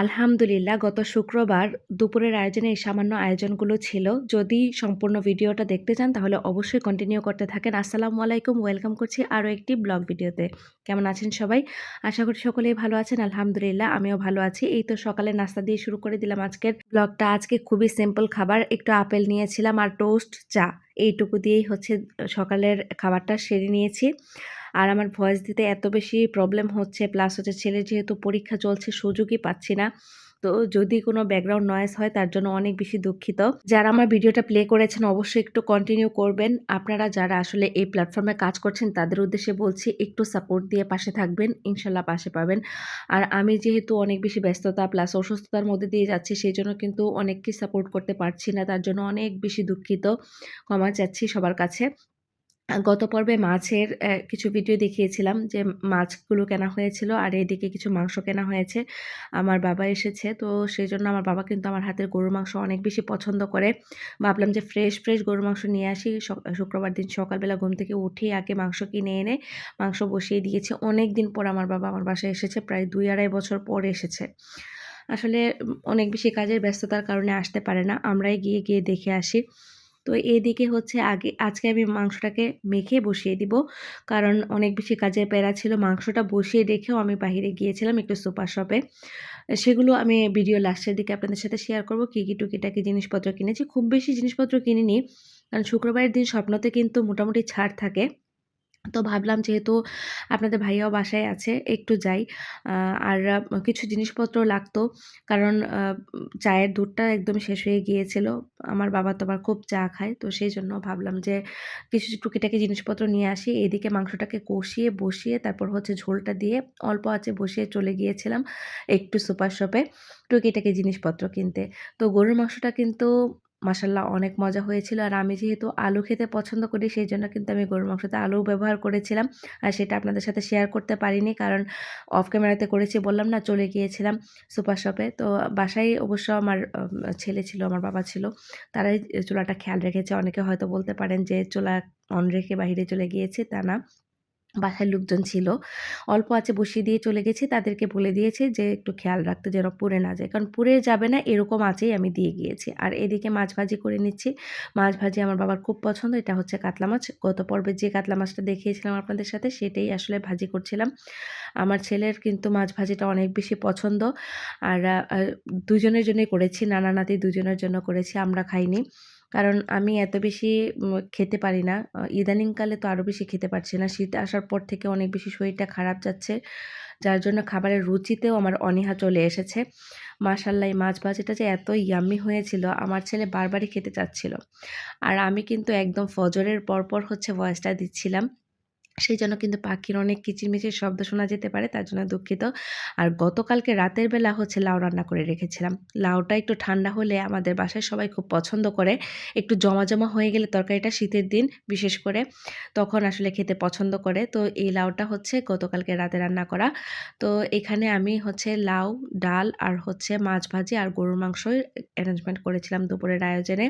আলহামদুলিল্লাহ, গত শুক্রবার দুপুরের আয়োজনে এই সামান্য আয়োজনগুলো ছিল। যদি সম্পূর্ণ ভিডিওটা দেখতে চান, তাহলে অবশ্যই কন্টিনিউ করতে থাকেন। আসসালামু আলাইকুম ওয়েলকাম করছি আরও একটি ব্লগ ভিডিওতে। কেমন আছেন সবাই? আশা করি সকলেই ভালো আছেন, আলহামদুলিল্লাহ, আমিও ভালো আছি। এই তো সকালে নাস্তা দিয়ে শুরু করে দিলাম আজকের ব্লগটা আজকে খুবই সিম্পল খাবার, একটু আপেল নিয়েছিলাম আর টোস্ট চা। এইটুকু দিয়েই হচ্ছে সকালের খাবারটা সেরে নিয়েছি। আর আমার ভয়েস দিতে এত বেশি প্রবলেম হচ্ছে প্লাস হচ্ছে ছেলে যেহেতু পরীক্ষা চলছে, সুযোগই পাচ্ছি না। তো যদি কোনো ব্যাকগ্রাউন্ড নয়েস হয়, তার জন্য অনেক বেশি দুঃখিত। যারা আমার ভিডিওটা প্লে করেছেন, অবশ্যই একটু কন্টিনিউ করবেন। আপনারা যারা আসলে এই প্ল্যাটফর্মে কাজ করছেন, তাদের উদ্দেশ্যে বলছি, একটু সাপোর্ট দিয়ে পাশে থাকবেন, ইনশাল্লাহ পাশে পাবেন। আর আমি যেহেতু অনেক বেশি ব্যস্ততা প্লাস অসুস্থতার মধ্যে দিয়ে যাচ্ছি, সেই জন্য কিন্তু অনেককে সাপোর্ট করতে পারছি না, তার জন্য অনেক বেশি দুঃখিত। ক্ষমা চাচ্ছি সবার কাছে। গত পর্বে মাছের কিছু ভিডিও দেখিয়েছিলাম যে মাছগুলো কেনা হয়েছিল আর এদিকে কিছু মাংস কেনা হয়েছে। আমার বাবা এসেছে, তো সেই জন্য আমার বাবা কিন্তু আমার হাতের গরুর মাংস অনেক বেশি পছন্দ করে। ভাবলাম যে ফ্রেশ ফ্রেশ গরুর মাংস নিয়ে আসি। শুক্রবার দিন সকালবেলা ঘুম থেকে উঠেই আগে মাংস কিনে এনে মাংস বসিয়ে দিয়েছে। অনেক দিন পর আমার বাবা আমার বাসায় এসেছে, প্রায় দুই আড়াই বছর পর এসেছে। আসলে অনেক বেশি কাজের ব্যস্ততার কারণে আসতে পারে না। আমরাই গিয়ে গিয়ে দেখে আসি। তো এদিকে হচ্ছে আগে, আজকে আমি মাংসটাকে মেখে বসিয়ে দিব। কারণ অনেক বেশি কাজের প্যারা ছিল, মাংসটা বসিয়ে রেখেও আমি বাহিরে গিয়েছিলাম একটু সুপার শপে। সেগুলো আমি ভিডিও লাস্টের দিকে আপনাদের সাথে শেয়ার করব, কী কী টুকিটাকি জিনিসপত্র কিনেছি। খুব বেশি জিনিসপত্র কিনিনি, কারণ শুক্রবারের দিন স্বপ্নতে কিন্তু মোটামুটি ছাড় থাকে। তো ভাবলাম যেহেতু আপনাদের ভাইয়াও বাসায় আছে, একটু যাই। আর কিছু জিনিসপত্র লাগতো, কারণ চায়ের দুধটা একদম শেষ হয়ে গিয়েছিল। আমার বাবা তো আবার খুব চা খায়, তো সেই জন্য ভাবলাম যে কিছু টুকিটাকি জিনিসপত্র নিয়ে আসি। এদিকে মাংসটাকে কষিয়ে, বসিয়ে, তারপর হচ্ছে ঝোলটা দিয়ে অল্প আছে বসিয়ে চলে গিয়েছিলাম একটু সুপার শপে টুকিটাকি জিনিসপত্র কিনতে। তো গরুর মাংসটা কিন্তু মাসাল্লাহ অনেক মজা হয়েছিল। আর আমি যেহেতু আলু খেতে পছন্দ করি, সেই জন্য কিন্তু আমি গরুর মাংসতে আলু ব্যবহার করেছিলাম। আর সেটা আপনাদের সাথে শেয়ার করতে পারিনি, কারণ অফ ক্যামেরাতে করেছি, বললাম না, চলে গিয়েছিলাম সুপার শপে তো বাসায় অবশ্য আমার ছেলে ছিল, আমার বাবা ছিল, তারাই চুলাটা খেয়াল রেখেছে। অনেকে হয়তো বলতে পারেন যে, চুলা অন রেখে বাহিরে চলে গিয়েছে তা না। বাসায় লোকজন ছিল। অল্প আছে বসিয়ে দিয়ে চলে গেছি। তাদেরকে বলে দিয়েছে যে, একটু খেয়াল রাখতে যেন পুড়ে না যায়। কারণ পুড়ে যাবে না, এরকম আছেই আমি দিয়ে গিয়েছি। আর এদিকে মাছ ভাজি করে নিচ্ছি। মাছ ভাজি আমার বাবার খুব পছন্দ। এটা হচ্ছে কাতলা মাছ। গত পর্বে যে কাতলা মাছটা দেখিয়েছিলাম আপনাদের সাথে, সেটাই আসলে ভাজি করছিলাম। আমার ছেলের কিন্তু মাছ ভাজিটা অনেক বেশি পছন্দ। আর দুজনের জন্যই করেছি। নানা নাতি দুজনের জন্য করেছি। আমরা খাইনি। কারণ আমি এত বেশি খেতে পারি না। ইদানিংকালে তো আরও বেশি খেতে পারছি না। শীত আসার পর থেকে অনেক বেশি শরীরটা খারাপ যাচ্ছে। যার জন্য খাবারের রুচিতেও আমার অনীহা চলে এসেছে। মাশাল্লাহ, এই মাছ ভাজিটা যে এত ইয়াম্মি হয়েছিল, আমার ছেলে বারবারই খেতে চাচ্ছিল। আর আমি কিন্তু একদম ফজরের পরপর হচ্ছে ভয়েসটা দিচ্ছিলাম। সেই জন্য কিন্তু পাখির অনেক কিচিরমিচির শব্দ শোনা যেতে পারে, তার জন্য দুঃখিত। আর গতকালকে রাতের বেলা হচ্ছে লাউ রান্না করে রেখেছিলাম। লাউটা একটু ঠান্ডা হলে আমাদের বাসায় সবাই খুব পছন্দ করে। একটু জমা জমা হয়ে গেলে তরকারিটা শীতের দিন, বিশেষ করে তখন আসলে খেতে পছন্দ করে। তো এই লাউটা হচ্ছে গতকালকে রাতে রান্না করা। তো এখানে আমি হচ্ছে লাউ, ডাল আর হচ্ছে মাছ ভাজি আর গরুর মাংস অ্যারেঞ্জমেন্ট করেছিলাম দুপুরের আয়োজনে।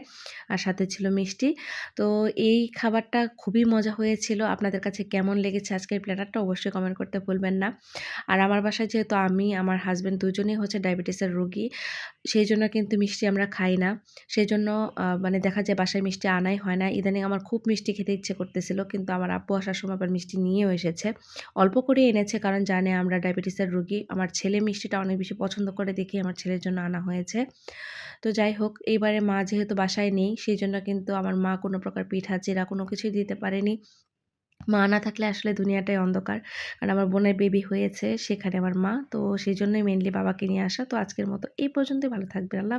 আর সাথে ছিল মিষ্টি। তো এই খাবারটা খুবই মজা হয়েছিল। আপনাদের কাছে কেমন লেগেছে আজকের প্ল্যাটারটা অবশ্যই কমেন্ট করতে ভুলবেন না। আর আমার বাসায় যেহেতু আমি, আমার হাজব্যান্ড দুজনেই হচ্ছে ডায়াবেটিসের রোগী সেই জন্য কিন্তু মিষ্টি আমরা খাই না। সেই জন্য মানে দেখা যায় বাসায় মিষ্টি আনাই হয় না। ইদানিং আমার খুব মিষ্টি খেতে ইচ্ছে করতেছিল, কিন্তু আমার আব্বু আসার সময় আবার মিষ্টি নিয়েও এসেছে। অল্প করে এনেছে, কারণ জানে আমরা ডায়াবেটিসের রোগী। আমার ছেলে মিষ্টিটা অনেক বেশি পছন্দ করে দেখি আমার ছেলের জন্য আনা হয়েছে। তো যাই হোক, এইবারে মা যেহেতু বাসায় নেই সেই জন্য কিন্তু আমার মা কোনো প্রকার পিঠা, চিরা কোনো কিছুই দিতে পারেনি। মা না থাকলে আসলে দুনিয়াটাই অন্ধকার। কারণ আমার বোনের বেবি হয়েছে, সেখানে আমার মা। তো সেই জন্যই মেনলি বাবাকে নিয়ে আসা। তো আজকের মতো এই পর্যন্তই, ভালো থাকবেন। আল্লাহ